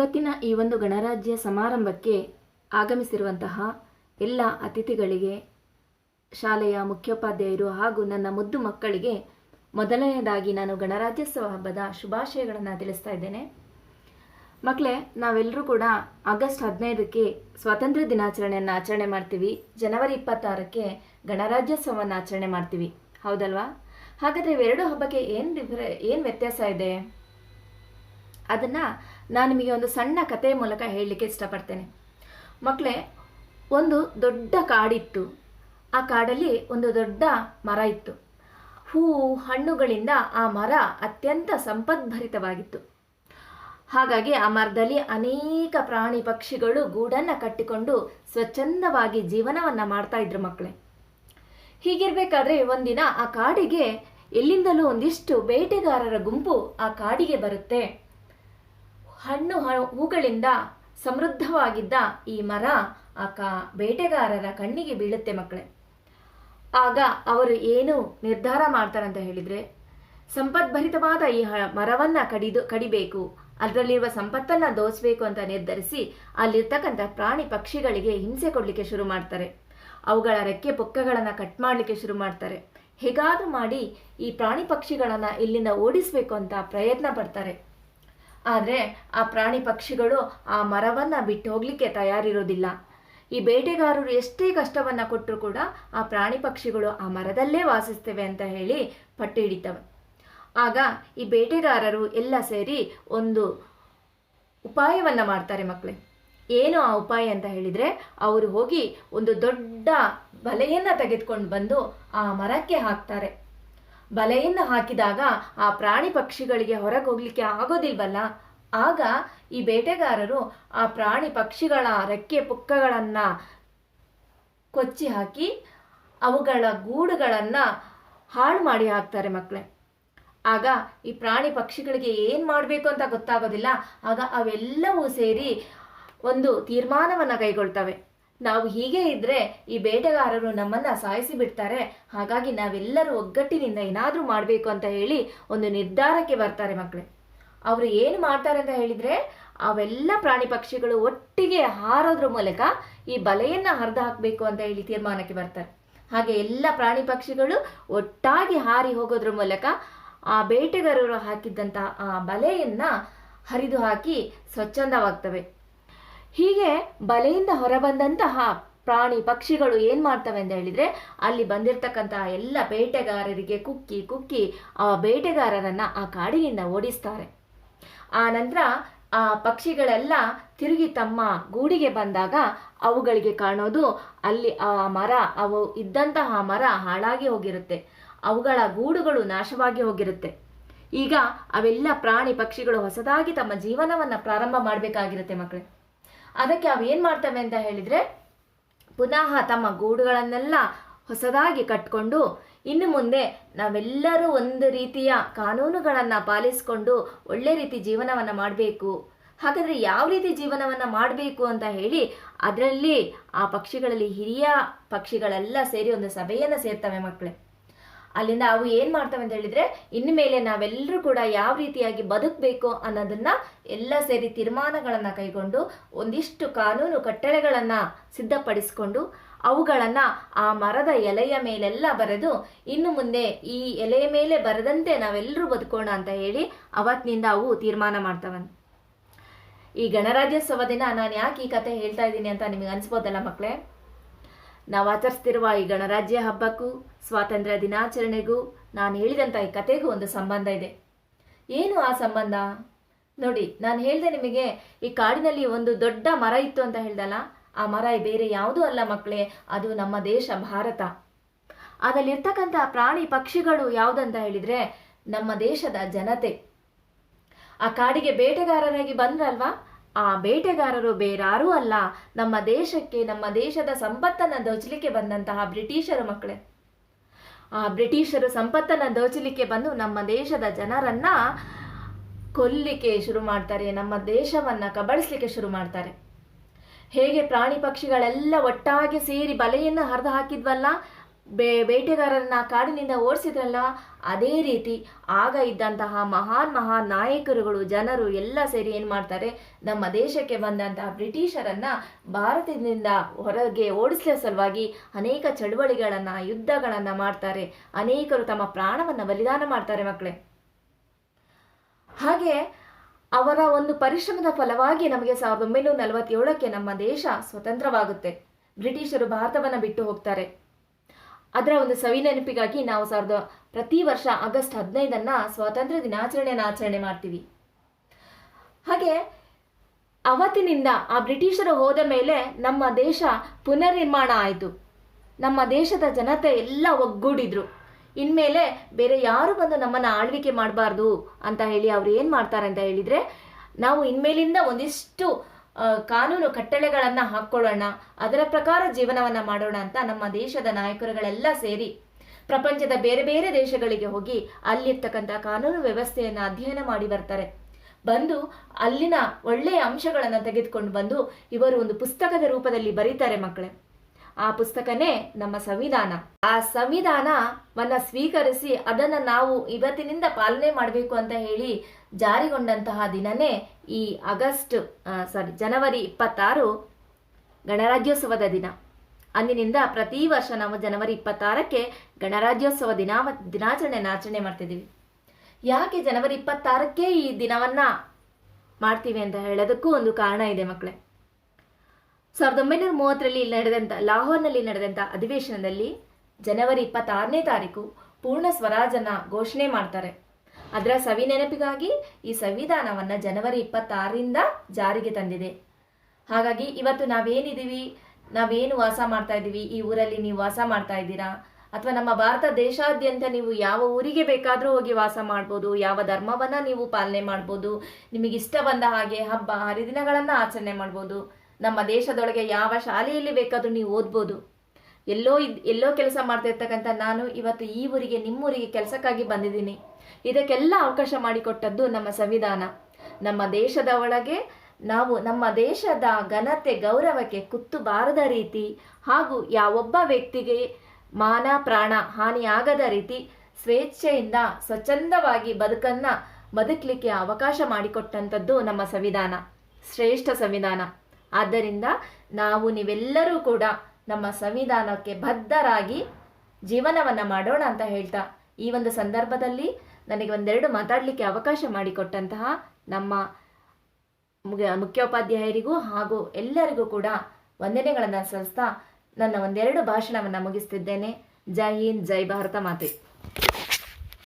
ಇವತ್ತಿನ ಈ ಒಂದು ಗಣರಾಜ್ಯ ಸಮಾರಂಭಕ್ಕೆ ಆಗಮಿಸಿರುವಂತಹ ಎಲ್ಲ ಅತಿಥಿಗಳಿಗೆ, ಶಾಲೆಯ ಮುಖ್ಯೋಪಾಧ್ಯಾಯರು ಹಾಗೂ ನನ್ನ ಮುದ್ದು ಮಕ್ಕಳಿಗೆ ಮೊದಲನೆಯದಾಗಿ ನಾನು ಗಣರಾಜ್ಯೋತ್ಸವ ಹಬ್ಬದ ಶುಭಾಶಯಗಳನ್ನು ತಿಳಿಸ್ತಾ ಇದ್ದೇನೆ. ಮಕ್ಕಳೇ ನಾವೆಲ್ಲರೂ ಕೂಡ ಆಗಸ್ಟ್ ಹದಿನೈದಕ್ಕೆ ಸ್ವಾತಂತ್ರ್ಯ ದಿನಾಚರಣೆಯನ್ನು ಆಚರಣೆ ಮಾಡ್ತೀವಿ. ಜನವರಿ ಇಪ್ಪತ್ತಾರಕ್ಕೆ ಗಣರಾಜ್ಯೋತ್ಸವವನ್ನು ಆಚರಣೆ ಮಾಡ್ತೀವಿ. ಹೌದಲ್ವಾ? ಹಾಗಾದರೆ ಇವೆರಡು ಹಬ್ಬಕ್ಕೆ ಏನು ಡಿಫ್ರೆ ಏನು ವ್ಯತ್ಯಾಸ ಇದೆ? ಅದನ್ನು ನಾನು ನಿಮಗೆ ಒಂದು ಸಣ್ಣ ಕಥೆಯ ಮೂಲಕ ಹೇಳಲಿಕ್ಕೆ ಇಷ್ಟಪಡ್ತೇನೆ. ಮಕ್ಕಳೇ ಒಂದು ದೊಡ್ಡ ಕಾಡಿತ್ತು. ಆ ಕಾಡಲ್ಲಿ ಒಂದು ದೊಡ್ಡ ಮರ ಇತ್ತು. ಹೂವು ಹಣ್ಣುಗಳಿಂದ ಆ ಮರ ಅತ್ಯಂತ ಸಂಪದ್ಭರಿತವಾಗಿತ್ತು. ಹಾಗಾಗಿ ಆ ಮರದಲ್ಲಿ ಅನೇಕ ಪ್ರಾಣಿ ಪಕ್ಷಿಗಳು ಗೂಡನ್ನು ಕಟ್ಟಿಕೊಂಡು ಸ್ವಚ್ಛಂದವಾಗಿ ಜೀವನವನ್ನು ಮಾಡ್ತಾ ಇದ್ರು ಮಕ್ಕಳೇ ಹೀಗಿರಬೇಕಾದ್ರೆ ಒಂದಿನ ಆ ಕಾಡಿಗೆ ಎಲ್ಲಿಂದಲೂ ಒಂದಿಷ್ಟು ಬೇಟೆಗಾರರ ಗುಂಪು ಆ ಕಾಡಿಗೆ ಬರುತ್ತೆ. ಹಣ್ಣು ಹೂಗಳಿಂದ ಸಮೃದ್ಧವಾಗಿದ್ದ ಈ ಮರ ಆ ಬೇಟೆಗಾರರ ಕಣ್ಣಿಗೆ ಬೀಳುತ್ತೆ ಮಕ್ಕಳೇ. ಆಗ ಅವರು ಏನು ನಿರ್ಧಾರ ಮಾಡ್ತಾರಂತ ಹೇಳಿದ್ರೆ ಸಂಪದ್ಭರಿತವಾದ ಈ ಮರವನ್ನ ಕಡಿದು, ಕಡಿಬೇಕು, ಅದರಲ್ಲಿರುವ ಸಂಪತ್ತನ್ನ ದೋಚಬೇಕು ಅಂತ ನಿರ್ಧರಿಸಿ ಅಲ್ಲಿರ್ತಕ್ಕಂಥ ಪ್ರಾಣಿ ಪಕ್ಷಿಗಳಿಗೆ ಹಿಂಸೆ ಕೊಡಲಿಕ್ಕೆ ಶುರು ಮಾಡ್ತಾರೆ. ಅವುಗಳ ರೆಕ್ಕೆ ಪೊಕ್ಕಗಳನ್ನು ಕಟ್ ಮಾಡಲಿಕ್ಕೆ ಶುರು ಮಾಡ್ತಾರೆ. ಹೇಗಾದರೂ ಮಾಡಿ ಈ ಪ್ರಾಣಿ ಪಕ್ಷಿಗಳನ್ನ ಇಲ್ಲಿಂದ ಓಡಿಸಬೇಕು ಅಂತ ಪ್ರಯತ್ನ ಪಡ್ತಾರೆ. ಆದರೆ ಆ ಪ್ರಾಣಿ ಪಕ್ಷಿಗಳು ಆ ಮರವನ್ನು ಬಿಟ್ಟು ಹೋಗಲಿಕ್ಕೆ ತಯಾರಿರೋದಿಲ್ಲ. ಈ ಬೇಟೆಗಾರರು ಎಷ್ಟೇ ಕಷ್ಟವನ್ನು ಕೊಟ್ಟರು ಕೂಡ ಆ ಪ್ರಾಣಿ ಪಕ್ಷಿಗಳು ಆ ಮರದಲ್ಲೇ ವಾಸಿಸ್ತೇವೆ ಅಂತ ಹೇಳಿ ಪಟ್ಟು ಹಿಡಿತವೆ. ಆಗ ಈ ಬೇಟೆಗಾರರು ಎಲ್ಲ ಸೇರಿ ಒಂದು ಉಪಾಯವನ್ನು ಮಾಡ್ತಾರೆ ಮಕ್ಕಳೇ ಏನು ಆ ಉಪಾಯ ಅಂತ ಹೇಳಿದರೆ ಅವರು ಹೋಗಿ ಒಂದು ದೊಡ್ಡ ಬಲೆಯನ್ನು ತೆಗೆದುಕೊಂಡು ಬಂದು ಆ ಮರಕ್ಕೆ ಹಾಕ್ತಾರೆ. ಬಲೆಯನ್ನು ಹಾಕಿದಾಗ ಆ ಪ್ರಾಣಿ ಪಕ್ಷಿಗಳಿಗೆ ಹೊರಗೆ ಹೋಗ್ಲಿಕ್ಕೆ ಆಗೋದಿಲ್ವಲ್ಲ? ಆಗ ಈ ಬೇಟೆಗಾರರು ಆ ಪ್ರಾಣಿ ಪಕ್ಷಿಗಳ ರೆಕ್ಕೆ ಪುಕ್ಕಗಳನ್ನ ಕೊಚ್ಚಿ ಹಾಕಿ ಅವುಗಳ ಗೂಡುಗಳನ್ನ ಹಾಳು ಮಾಡಿ ಹಾಕ್ತಾರೆ ಮಕ್ಕಳೇ ಆಗ ಈ ಪ್ರಾಣಿ ಪಕ್ಷಿಗಳಿಗೆ ಏನು ಮಾಡಬೇಕು ಅಂತ ಗೊತ್ತಾಗೋದಿಲ್ಲ. ಆಗ ಅವೆಲ್ಲವೂ ಸೇರಿ ಒಂದು ತೀರ್ಮಾನವನ್ನು ಕೈಗೊಳ್ತವೆ. ನಾವು ಹೀಗೆ ಇದ್ರೆ ಈ ಬೇಟೆಗಾರರು ನಮ್ಮನ್ನ ಸಾಯಿಸಿ ಬಿಡ್ತಾರೆ. ಹಾಗಾಗಿ ನಾವೆಲ್ಲರೂ ಒಗ್ಗಟ್ಟಿನಿಂದ ಏನಾದರೂ ಮಾಡಬೇಕು ಅಂತ ಹೇಳಿ ಒಂದು ನಿರ್ಧಾರಕ್ಕೆ ಬರ್ತಾರೆ ಮಕ್ಕಳೇ ಅವರು ಏನು ಮಾಡ್ತಾರೆ ಅಂತ ಹೇಳಿದ್ರೆ ಅವೆಲ್ಲ ಪ್ರಾಣಿ ಪಕ್ಷಿಗಳು ಒಟ್ಟಿಗೆ ಹಾರೋದ್ರ ಮೂಲಕ ಈ ಬಲೆಯನ್ನ ಹರಿದು ಹಾಕಬೇಕು ಅಂತ ಹೇಳಿ ತೀರ್ಮಾನಕ್ಕೆ ಬರ್ತಾರೆ. ಹಾಗೆ ಎಲ್ಲ ಪ್ರಾಣಿ ಪಕ್ಷಿಗಳು ಒಟ್ಟಾಗಿ ಹಾರಿ ಹೋಗೋದ್ರ ಮೂಲಕ ಆ ಬೇಟೆಗಾರರು ಹಾಕಿದ್ದಂಥ ಆ ಬಲೆಯನ್ನ ಹರಿದು ಹಾಕಿ ಸ್ವಚ್ಛಂದವಾಗ್ತವೆ. ಹೀಗೆ ಬಲೆಯಿಂದ ಹೊರಬಂದಂತಹ ಪ್ರಾಣಿ ಪಕ್ಷಿಗಳು ಏನ್ ಮಾಡ್ತವೆ ಅಂತ ಹೇಳಿದ್ರೆ, ಅಲ್ಲಿ ಬಂದಿರತಕ್ಕಂತಹ ಎಲ್ಲ ಬೇಟೆಗಾರರಿಗೆ ಕುಕ್ಕಿ ಕುಕ್ಕಿ ಆ ಬೇಟೆಗಾರರನ್ನ ಆ ಕಾಡಿನಿಂದ ಓಡಿಸ್ತಾರೆ. ಆ ನಂತರ ಆ ಪಕ್ಷಿಗಳೆಲ್ಲ ತಿರುಗಿ ತಮ್ಮ ಗೂಡಿಗೆ ಬಂದಾಗ ಅವುಗಳಿಗೆ ಕಾಣೋದು, ಅಲ್ಲಿ ಆ ಮರ, ಅವು ಇದ್ದಂತಹ ಮರ ಹಾಳಾಗಿ ಹೋಗಿರುತ್ತೆ. ಅವುಗಳ ಗೂಡುಗಳು ನಾಶವಾಗಿ ಹೋಗಿರುತ್ತೆ. ಈಗ ಅವೆಲ್ಲ ಪ್ರಾಣಿ ಪಕ್ಷಿಗಳು ಹೊಸದಾಗಿ ತಮ್ಮ ಜೀವನವನ್ನ ಪ್ರಾರಂಭ ಮಾಡಬೇಕಾಗಿರುತ್ತೆ ಮಕ್ಕಳೇ ಅದಕ್ಕೆ ಅವೇನು ಮಾಡ್ತವೆ ಅಂತ ಹೇಳಿದ್ರೆ ಪುನಃ ತಮ್ಮ ಗೂಡುಗಳನ್ನೆಲ್ಲ ಹೊಸದಾಗಿ ಕಟ್ಕೊಂಡು ಇನ್ನು ಮುಂದೆ ನಾವೆಲ್ಲರೂ ಒಂದು ರೀತಿಯ ಕಾನೂನುಗಳನ್ನು ಪಾಲಿಸಿಕೊಂಡು ಒಳ್ಳೆ ರೀತಿ ಜೀವನವನ್ನು ಮಾಡಬೇಕು. ಹಾಗಾದರೆ ಯಾವ ರೀತಿ ಜೀವನವನ್ನು ಮಾಡಬೇಕು ಅಂತ ಹೇಳಿ ಅದರಲ್ಲಿ ಆ ಪಕ್ಷಿಗಳಲ್ಲಿ ಹಿರಿಯ ಪಕ್ಷಿಗಳೆಲ್ಲ ಸೇರಿ ಒಂದು ಸಭೆಯನ್ನು ಸೇರ್ತವೆ ಮಕ್ಕಳೇ ಅಲ್ಲಿಂದ ಅವು ಏನ್ ಮಾಡ್ತವೆ ಅಂತ ಹೇಳಿದ್ರೆ ಇನ್ನು ಮೇಲೆ ನಾವೆಲ್ಲರೂ ಕೂಡ ಯಾವ ರೀತಿಯಾಗಿ ಬದುಕಬೇಕು ಅನ್ನೋದನ್ನ ಎಲ್ಲ ಸೇರಿ ತೀರ್ಮಾನಗಳನ್ನ ಕೈಗೊಂಡು, ಒಂದಿಷ್ಟು ಕಾನೂನು ಕಟ್ಟಳೆಗಳನ್ನ ಸಿದ್ಧಪಡಿಸಿಕೊಂಡು, ಅವುಗಳನ್ನ ಆ ಮರದ ಎಲೆಯ ಮೇಲೆಲ್ಲ ಬರೆದು, ಇನ್ನು ಮುಂದೆ ಈ ಎಲೆಯ ಮೇಲೆ ಬರದಂತೆ ನಾವೆಲ್ಲರೂ ಬದುಕೋಣ ಅಂತ ಹೇಳಿ ಅವತ್ತಿನಿಂದ ಅವು ತೀರ್ಮಾನ ಮಾಡ್ತವೆ. ಈ ಗಣರಾಜ್ಯೋತ್ಸವ ದಿನ ನಾನು ಯಾಕೆ ಈ ಕತೆ ಹೇಳ್ತಾ ಇದ್ದೀನಿ ಅಂತ ನಿಮಗೆ ಅನಿಸ್ಬೋದಲ್ಲ ಮಕ್ಕಳೇ ನಾವು ಆಚರಿಸ್ತಿರುವ ಈ ಗಣರಾಜ್ಯ ಹಬ್ಬಕ್ಕೂ, ಸ್ವಾತಂತ್ರ್ಯ ದಿನಾಚರಣೆಗೂ ನಾನು ಹೇಳಿದಂಥ ಈ ಕಥೆಗೂ ಒಂದು ಸಂಬಂಧ ಇದೆ. ಏನು ಆ ಸಂಬಂಧ? ನೋಡಿ, ನಾನು ಹೇಳಿದೆ ನಿಮಗೆ, ಈ ಕಾಡಿನಲ್ಲಿ ಒಂದು ದೊಡ್ಡ ಮರ ಇತ್ತು ಅಂತ ಹೇಳ್ದಲ್ಲ? ಆ ಮರ ಬೇರೆ ಯಾವುದೂ ಅಲ್ಲ ಮಕ್ಕಳೇ, ಅದು ನಮ್ಮ ದೇಶ ಭಾರತ. ಅದರಲ್ಲಿರ್ತಕ್ಕಂಥ ಪ್ರಾಣಿ ಪಕ್ಷಿಗಳು ಯಾವುದಂತ ಹೇಳಿದ್ರೆ, ನಮ್ಮ ದೇಶದ ಜನತೆ. ಆ ಕಾಡಿಗೆ ಬೇಟೆಗಾರರಾಗಿ ಬಂದ್ರಲ್ವಾ? ಆ ಬೇಟೆಗಾರರು ಬೇರಾರೂ ಅಲ್ಲ, ನಮ್ಮ ದೇಶಕ್ಕೆ, ನಮ್ಮ ದೇಶದ ಸಂಪತ್ತನ್ನು ದೋಚಲಿಕ್ಕೆ ಬಂದಂತಹ ಬ್ರಿಟಿಷರು ಮಕ್ಕಳೇ. ಆ ಬ್ರಿಟಿಷರು ಸಂಪತ್ತನ್ನು ದೋಚಲಿಕ್ಕೆ ಬಂದು ನಮ್ಮ ದೇಶದ ಜನರನ್ನ ಕೊಲ್ಲಿಕ್ಕೆ ಶುರು ಮಾಡ್ತಾರೆ, ನಮ್ಮ ದೇಶವನ್ನ ಕಬಳಿಸ್ಲಿಕ್ಕೆ ಶುರು ಮಾಡ್ತಾರೆ. ಹೇಗೆ ಪ್ರಾಣಿ ಪಕ್ಷಿಗಳೆಲ್ಲ ಒಟ್ಟಾಗಿ ಸೇರಿ ಬಲೆಯನ್ನು ಹರಿದು ಹಾಕಿದ್ವಲ್ಲ ಬೇ ಬೇಟೆಗಾರರನ್ನ ಕಾಡಿನಿಂದ ಓಡಿಸಿದ್ರಲ್ಲ, ಅದೇ ರೀತಿ ಆಗ ಇದ್ದಂತಹ ಮಹಾನ್ ಮಹಾನ್ ನಾಯಕರುಗಳು, ಜನರು ಎಲ್ಲ ಸೇರಿ ಏನು ಮಾಡ್ತಾರೆ, ನಮ್ಮ ದೇಶಕ್ಕೆ ಬಂದಂತಹ ಬ್ರಿಟಿಷರನ್ನ ಭಾರತದಿಂದ ಹೊರಗೆ ಓಡಿಸುವ ಸಲುವಾಗಿ ಅನೇಕ ಚಳುವಳಿಗಳನ್ನು, ಯುದ್ಧಗಳನ್ನು ಮಾಡ್ತಾರೆ. ಅನೇಕರು ತಮ್ಮ ಪ್ರಾಣವನ್ನು ಬಲಿದಾನ ಮಾಡ್ತಾರೆ ಮಕ್ಕಳೇ ಹಾಗೆ ಅವರ ಒಂದು ಪರಿಶ್ರಮದ ಫಲವಾಗಿ ನಮಗೆ ಸಾವಿರದ ಒಂಬೈನೂರ ನಲವತ್ತೇಳಕ್ಕೆ ನಮ್ಮ ದೇಶ ಸ್ವತಂತ್ರವಾಗುತ್ತೆ. ಬ್ರಿಟಿಷರು ಭಾರತವನ್ನು ಬಿಟ್ಟು ಹೋಗ್ತಾರೆ. ಅದರ ಒಂದು ಸವಿ ನೆನಪಿಗಾಗಿ ನಾವು ಸಾವಿರದ, ಪ್ರತಿ ವರ್ಷ ಆಗಸ್ಟ್ ಹದಿನೈದನ್ನ ಸ್ವಾತಂತ್ರ್ಯ ದಿನಾಚರಣೆಯನ್ನು ಆಚರಣೆ ಮಾಡ್ತೀವಿ. ಹಾಗೆ ಅವತ್ತಿನಿಂದ ಆ ಬ್ರಿಟಿಷರು ಹೋದ ಮೇಲೆ ನಮ್ಮ ದೇಶ ಪುನರ್ನಿರ್ಮಾಣ ಆಯಿತು. ನಮ್ಮ ದೇಶದ ಜನತೆ ಎಲ್ಲ ಒಗ್ಗೂಡಿದ್ರು. ಇನ್ಮೇಲೆ ಬೇರೆ ಯಾರು ಬಂದು ನಮ್ಮನ್ನು ಆಳ್ವಿಕೆ ಮಾಡಬಾರ್ದು ಅಂತ ಹೇಳಿ ಅವ್ರು ಏನು ಮಾಡ್ತಾರೆ ಅಂತ ಹೇಳಿದರೆ, ನಾವು ಇನ್ಮೇಲಿಂದ ಒಂದಿಷ್ಟು ಕಾನೂನು ಕಟ್ಟಳೆಗಳನ್ನು ಹಾಕ್ಕೊಳ್ಳೋಣ ಅದರ ಪ್ರಕಾರ ಜೀವನವನ್ನ ಮಾಡೋಣ ಅಂತ ನಮ್ಮ ದೇಶದ ನಾಯಕರುಗಳೆಲ್ಲ ಸೇರಿ ಪ್ರಪಂಚದ ಬೇರೆ ಬೇರೆ ದೇಶಗಳಿಗೆ ಹೋಗಿ ಅಲ್ಲಿರ್ತಕ್ಕಂಥ ಕಾನೂನು ವ್ಯವಸ್ಥೆಯನ್ನು ಅಧ್ಯಯನ ಮಾಡಿ ಬರ್ತಾರೆ. ಬಂದು ಅಲ್ಲಿನ ಒಳ್ಳೆಯ ಅಂಶಗಳನ್ನು ತೆಗೆದುಕೊಂಡು ಬಂದು ಇವರು ಒಂದು ಪುಸ್ತಕದ ರೂಪದಲ್ಲಿ ಬರೀತಾರೆ ಮಕ್ಕಳೇ. ಆ ಪುಸ್ತಕನೇ ನಮ್ಮ ಸಂವಿಧಾನ. ಆ ಸಂವಿಧಾನವನ್ನ ಸ್ವೀಕರಿಸಿ ಅದನ್ನ ನಾವು ಇವತ್ತಿನಿಂದ ಪಾಲನೆ ಮಾಡಬೇಕು ಅಂತ ಹೇಳಿ ಜಾರಿಗೊಂಡಂತಹ ದಿನನೇ ಈ ಆಗಸ್ಟ್ ಸಾರಿ ಜನವರಿ ಇಪ್ಪತ್ತಾರು ಗಣರಾಜ್ಯೋತ್ಸವದ ದಿನ. ಅಂದಿನಿಂದ ಪ್ರತಿ ವರ್ಷ ನಾವು ಜನವರಿ ಇಪ್ಪತ್ತಾರಕ್ಕೆ ಗಣರಾಜ್ಯೋತ್ಸವ ದಿನ ದಿನಾಚರಣೆಯನ್ನು ಆಚರಣೆ ಮಾಡ್ತಿದ್ದೀವಿ. ಯಾಕೆ ಜನವರಿ ಇಪ್ಪತ್ತಾರಕ್ಕೆ ಈ ದಿನವನ್ನ ಮಾಡ್ತೀವಿ ಅಂತ ಹೇಳೋದಕ್ಕೂ ಒಂದು ಕಾರಣ ಇದೆ ಮಕ್ಕಳೇ ಸಾವಿರದ ಒಂಬೈನೂರ ಮೂವತ್ತರಲ್ಲಿ ನಡೆದಂಥ ಲಾಹೋರ್ನಲ್ಲಿ ನಡೆದಂಥ ಅಧಿವೇಶನದಲ್ಲಿ ಜನವರಿ ಇಪ್ಪತ್ತಾರನೇ ತಾರೀಕು ಪೂರ್ಣ ಸ್ವರಾಜನ ಘೋಷಣೆ ಮಾಡ್ತಾರೆ. ಅದರ ಸವಿ ನೆನಪಿಗಾಗಿ ಈ ಸಂವಿಧಾನವನ್ನು ಜನವರಿ ಇಪ್ಪತ್ತಾರರಿಂದ ಜಾರಿಗೆ ತಂದಿದೆ. ಹಾಗಾಗಿ ಇವತ್ತು ನಾವೇನಿದ್ದೀವಿ ನಾವೇನು ವಾಸ ಮಾಡ್ತಾ ಇದ್ದೀವಿ? ಈ ಊರಲ್ಲಿ ನೀವು ವಾಸ ಮಾಡ್ತಾ ಇದ್ದೀರಾ? ಅಥವಾ ನಮ್ಮ ಭಾರತ ದೇಶಾದ್ಯಂತ ನೀವು ಯಾವ ಊರಿಗೆ ಬೇಕಾದರೂ ಹೋಗಿ ವಾಸ ಮಾಡ್ಬೋದು? ಯಾವ ಧರ್ಮವನ್ನು ನೀವು ಪಾಲನೆ ಮಾಡ್ಬೋದು? ನಿಮಗೆ ಬಂದ ಹಾಗೆ ಹಬ್ಬ ಹರಿದಿನಗಳನ್ನು ಆಚರಣೆ ಮಾಡ್ಬೋದು? ನಮ್ಮ ದೇಶದೊಳಗೆ ಯಾವ ಶಾಲೆಯಲ್ಲಿ ಬೇಕಾದರೂ ನೀವು ಓದ್ಬೋದು. ಎಲ್ಲೋ ಇದ್, ಎಲ್ಲೋ ಕೆಲಸ ಮಾಡ್ತಾ ಇರ್ತಕ್ಕಂಥ ನಾನು ಇವತ್ತು ಈ ಊರಿಗೆ ನಿಮ್ಮೂರಿಗೆ ಕೆಲಸಕ್ಕಾಗಿ ಬಂದಿದ್ದೀನಿ. ಇದಕ್ಕೆಲ್ಲ ಅವಕಾಶ ಮಾಡಿಕೊಟ್ಟದ್ದು ನಮ್ಮ ಸಂವಿಧಾನ. ನಮ್ಮ ದೇಶದ ಒಳಗೆ ನಾವು, ನಮ್ಮ ದೇಶದ ಘನತೆ, ಗೌರವಕ್ಕೆ ಕುತ್ತು ಬಾರದ ರೀತಿ ಹಾಗೂ ಯಾವೊಬ್ಬ ವ್ಯಕ್ತಿಗೆ ಮಾನ, ಪ್ರಾಣ ಹಾನಿಯಾಗದ ರೀತಿ ಸ್ವೇಚ್ಛೆಯಿಂದ ಸ್ವಚ್ಛಂದವಾಗಿ ಬದುಕನ್ನು ಬದುಕಲಿಕ್ಕೆ ಅವಕಾಶ ಮಾಡಿಕೊಟ್ಟಂಥದ್ದು ನಮ್ಮ ಸಂವಿಧಾನ. ಶ್ರೇಷ್ಠ ಸಂವಿಧಾನ. ಆದ್ದರಿಂದ ನಾವು ನೀವೆಲ್ಲರೂ ಕೂಡ ನಮ್ಮ ಸಂವಿಧಾನಕ್ಕೆ ಬದ್ಧರಾಗಿ ಜೀವನವನ್ನು ಮಾಡೋಣ ಅಂತ ಹೇಳ್ತಾ ಈ ಒಂದು ಸಂದರ್ಭದಲ್ಲಿ ನನಗೆ ಒಂದೆರಡು ಮಾತಾಡಲಿಕ್ಕೆ ಅವಕಾಶ ಮಾಡಿಕೊಟ್ಟಂತಹ ನಮ್ಮ ಮುಖ್ಯ- ಮುಖ್ಯೋಪಾಧ್ಯಾಯರಿಗೂ ಹಾಗೂ ಎಲ್ಲರಿಗೂ ಕೂಡ ವಂದನೆಗಳನ್ನು ಸಲ್ಲಿಸ್ತಾ ನನ್ನ ಒಂದೆರಡು ಭಾಷಣವನ್ನು ಮುಗಿಸ್ತಿದ್ದೇನೆ. ಜೈ ಹಿಂದ್, ಜೈ ಭಾರತ ಮಾತೆ.